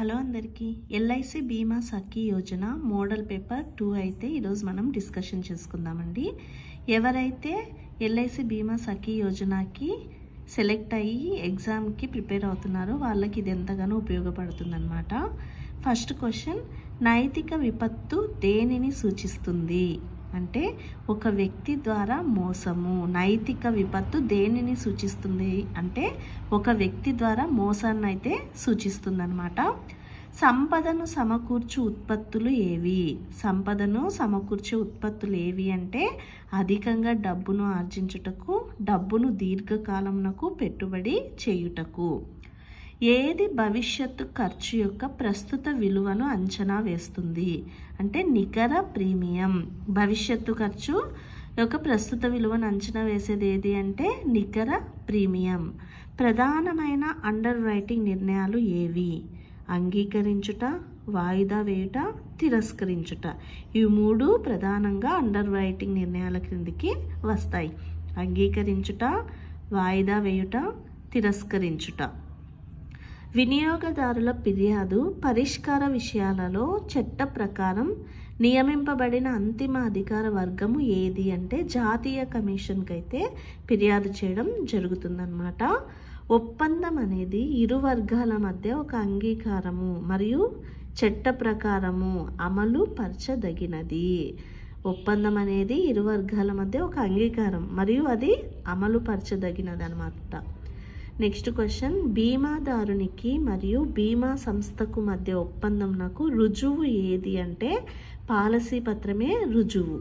Hello అందరికీ. LIC Bima Sakhi Yojana model paper two అయితే ఈరోజు మనం డిస్కషన్ చేసుకుందామండి. ఎవరైతే ఎల్ఐసి బీమా సఖీ యోజనకి సెలెక్ట్ అయ్యి ఎగ్జామ్కి ప్రిపేర్ అవుతున్నారో వాళ్ళకి ఇది ఎంతగానో ఉపయోగపడుతుందన్నమాట. ఫస్ట్ క్వశ్చన్ నైతిక విపత్తు దేనిని సూచిస్తుంది? అంటే ఒక వ్యక్తి ద్వారా మోసము నైతిక విపత్తు దేనిని సూచిస్తుంది? అంటే ఒక వ్యక్తి ద్వారా మోసాన్ని అయితే సూచిస్తుందన్నమాట. సంపదను సమకూర్చు ఉత్పత్తులు ఏవి? సంపదను సమకూర్చే ఉత్పత్తులు ఏవి అంటే అధికంగా డబ్బును ఆర్జించుటకు డబ్బును దీర్ఘకాలమునకు పెట్టుబడి చేయుటకు. ఏది భవిష్యత్తు ఖర్చు యొక్క ప్రస్తుత విలువను అంచనా వేస్తుంది? అంటే నికర ప్రీమియం. భవిష్యత్తు ఖర్చు యొక్క ప్రస్తుత విలువను అంచనా వేసేది ఏది అంటే నికర ప్రీమియం. ప్రధానమైన అండర్ రైటింగ్ నిర్ణయాలు ఏవి? అంగీకరించుట వాయిదా వేయుట తిరస్కరించుట. ఇవి మూడు ప్రధానంగా అండర్ రైటింగ్ నిర్ణయాల క్రిందికి వస్తాయి. అంగీకరించుట వాయిదా వేయుట తిరస్కరించుట. వినియోగదారుల ఫిర్యాదు పరిష్కార విషయాలలో చట్ట ప్రకారం నియమింపబడిన అంతిమ అధికార వర్గము ఏది అంటే జాతీయ కమిషన్కి అయితే ఫిర్యాదు చేయడం జరుగుతుందన్నమాట. ఒప్పందం అనేది ఇరు వర్గాల మధ్య ఒక అంగీకారము మరియు చట్ట ప్రకారము అమలు పరచదగినది. ఒప్పందం అనేది ఇరు వర్గాల మధ్య ఒక అంగీకారం మరియు అది అమలు పరచదగినది అనమాట నెక్స్ట్ క్వశ్చన్ బీమాదారునికి మరియు బీమా సంస్థకు మధ్య ఒప్పందం నాకు రుజువు ఏది అంటే పాలసీ పత్రమే రుజువు.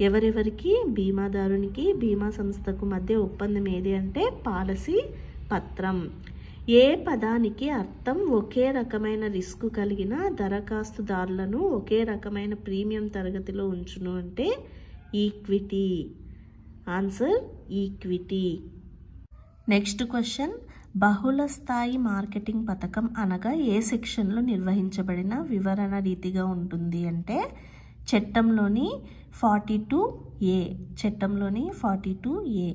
ఎవరెవరికి? బీమాదారునికి బీమా సంస్థకు మధ్య ఒప్పందం ఏది అంటే పాలసీ పత్రం. ఏ పదానికి అర్థం? ఒకే రకమైన రిస్క్ కలిగిన దరఖాస్తుదారులను ఒకే రకమైన ప్రీమియం తరగతిలో ఉంచును అంటే equity. Answer equity. Next question బహుళ స్థాయి మార్కెటింగ్ పథకం అనగా ఏ సెక్షన్లో నిర్వహించబడిన వివరణ రీతిగా ఉంటుంది అంటే చట్టంలోని ఫార్టీ టూ ఏ చట్టంలోని ఫార్టీ టూ ఏ.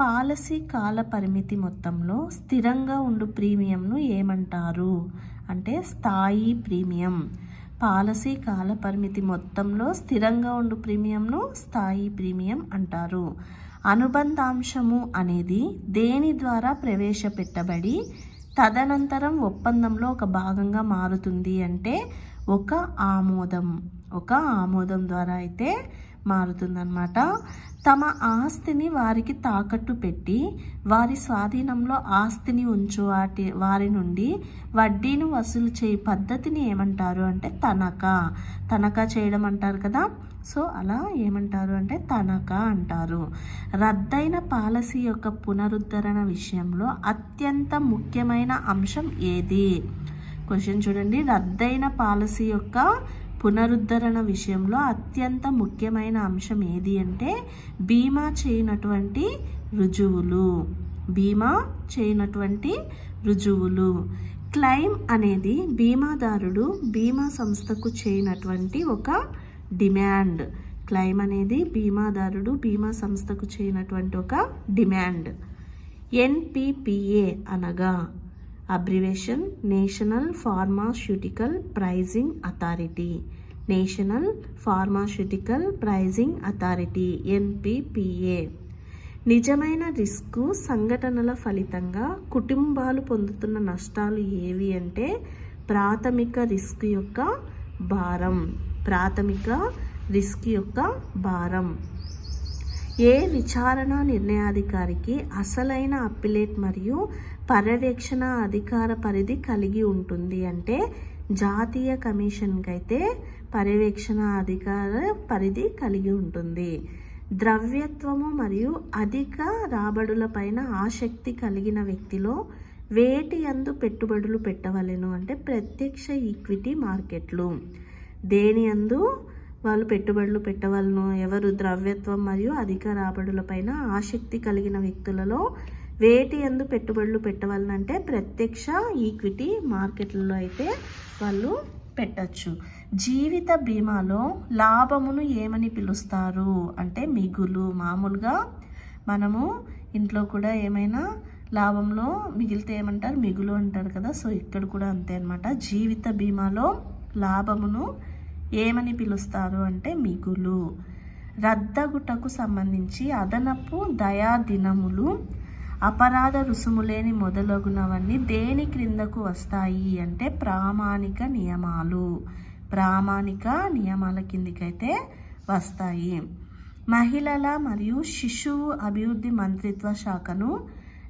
పాలసీ కాల పరిమితి మొత్తంలో స్థిరంగా ఉండు ప్రీమియంను ఏమంటారు? అంటే స్థాయి ప్రీమియం. పాలసీ కాల పరిమితి మొత్తంలో స్థిరంగా ఉండు ప్రీమియంను స్థాయి ప్రీమియం అంటారు. అనుబంధాంశము అనేది దేని ద్వారా ప్రవేశపెట్టబడి తదనంతరం ఒప్పందంలో ఒక భాగంగా మారుతుంది అంటే ఒక ఆమోదం. ఒక ఆమోదం ద్వారా అయితే మారుతుందన్నమాట. తమ ఆస్తిని వారికి తాకట్టు పెట్టి వారి స్వాధీనంలో ఆస్తిని ఉంచు వాటి వారి నుండి వడ్డీని వసూలు చేయి పద్ధతిని ఏమంటారు అంటే తనఖా. తనఖా చేయడం అంటారు కదా. సో అలా ఏమంటారు అంటే తనఖా అంటారు. రద్దయిన పాలసీ యొక్క పునరుద్ధరణ విషయంలో అత్యంత ముఖ్యమైన అంశం ఏది? క్వశ్చన్ చూడండి. రద్దయిన పాలసీ యొక్క పునరుద్ధరణ విషయంలో అత్యంత ముఖ్యమైన అంశం ఏది అంటే బీమా చేయనటువంటి రుజువులు. బీమా చేయనటువంటి రుజువులు. క్లెయిమ్ అనేది బీమాదారుడు బీమా సంస్థకు చేయనటువంటి ఒక డిమాండ్. క్లెయిమ్ అనేది బీమాదారుడు బీమా సంస్థకు చేయనటువంటి ఒక డిమాండ్. ఎన్పిపిఏ అనగా abbreviation national pharmaceutical pricing authority national pharmaceutical pricing authority NPPA నిజమైన రిస్క్ సంఘటనల ఫలితంగా కుటుంబాలు పొందుతున్న నష్టాలు ఏవి అంటే ప్రాథమిక రిస్క్ యొక్క భారం. ప్రాథమిక రిస్క్ యొక్క భారం. ఏ విచారణ నిర్ణయాధికారికి అసలైన అప్పిలేట్ మరియు పర్యవేక్షణ అధికార పరిధి కలిగి ఉంటుంది అంటే జాతీయ కమిషన్కి అయితే పర్యవేక్షణ అధికార పరిధి కలిగి ఉంటుంది. ద్రవ్యత్వము మరియు అధిక రాబడులపైన ఆసక్తి కలిగిన వ్యక్తిలో వేటి అందు పెట్టుబడులు పెట్టవలెను అంటే ప్రత్యక్ష ఈక్విటీ మార్కెట్లు. దేని అందు వాళ్ళు పెట్టుబడులు పెట్టవలను. ఎవరు ద్రవ్యత్వం మరియు అధిక రాబడులపైన ఆసక్తి కలిగిన వ్యక్తులలో వేటి ఎందు పెట్టుబడులు పెట్టవలనంటే ప్రత్యక్ష ఈక్విటీ మార్కెట్లలో అయితే వాళ్ళు పెట్టచ్చు. జీవిత బీమాలో లాభమును ఏమని పిలుస్తారు? అంటే మిగులు. మామూలుగా మనము ఇంట్లో కూడా ఏమైనా లాభంలో మిగిలితే ఏమంటారు? మిగులు అంటారు కదా. సో ఇక్కడ కూడా అంతే అనమాట జీవిత బీమాలో లాభమును ఏమని పిలుస్తారు అంటే మిగులు. రద్దగుటకు సంబంధించి అదనపు దయా దినములు అపరాధ రుసుములేని మొదలగునవన్నీ దేని క్రిందకు వస్తాయి అంటే ప్రామాణిక నియమాలు. ప్రామాణిక నియమాల కిందికైతే వస్తాయి. మహిళల మరియు శిశువు అభివృద్ధి మంత్రిత్వ శాఖను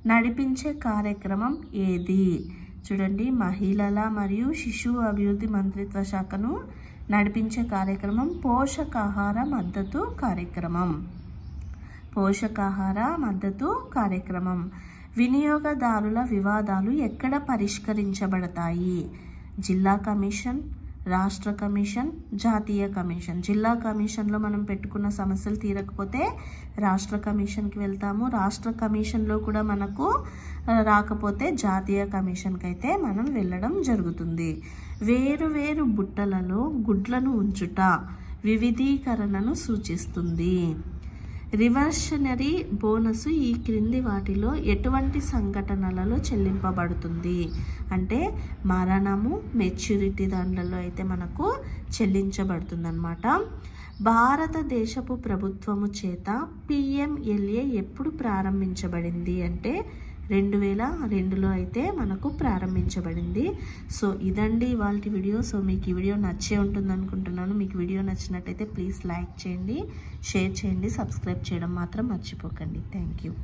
నడిపించే కార్యక్రమం ఏది? చూడండి మహిళల మరియు శిశువు అభివృద్ధి మంత్రిత్వ శాఖను నడిపించే కార్యక్రమం పోషకాహార మద్దతు కార్యక్రమం. పోషకాహార మద్దతు కార్యక్రమం. వినియోగదారుల వివాదాలు ఎక్కడ పరిష్కరించబడతాయి? జిల్లా కమిషన్ రాష్ట్ర కమిషన్ జాతీయ కమిషన్. జిల్లా కమిషన్లో మనం పెట్టుకున్న సమస్యలు తీరకపోతే రాష్ట్ర కమిషన్కి వెళ్తాము. రాష్ట్ర కమిషన్లో కూడా మనకు రాకపోతే జాతీయ కమిషన్కి అయితే మనం వెళ్ళడం జరుగుతుంది. వేరు వేరు బుట్టలలో గుడ్లను ఉంచుట వివిధీకరణను సూచిస్తుంది. రివర్షనరీ బోనస్ ఈ క్రింది వాటిలో ఎటువంటి సంఘటనలలో చెల్లింపబడుతుంది? అంటే మరణము మెచ్యూరిటీ దాంట్లలో అయితే మనకు చెల్లించబడుతుంది అనమాట భారతదేశపు ప్రభుత్వము చేత పిఎంఎల్ఏ ఎప్పుడు ప్రారంభించబడింది అంటే రెండు వేల రెండులో అయితే మనకు ప్రారంభించబడింది. సో ఇదండి ఇవాళ వీడియో. సో మీకు ఈ వీడియో నచ్చే ఉంటుంది అనుకుంటున్నాను. మీకు వీడియో నచ్చినట్టయితే ప్లీజ్ లైక్ చేయండి షేర్ చేయండి సబ్స్క్రైబ్ చేయడం మాత్రం మర్చిపోకండి. Thank you.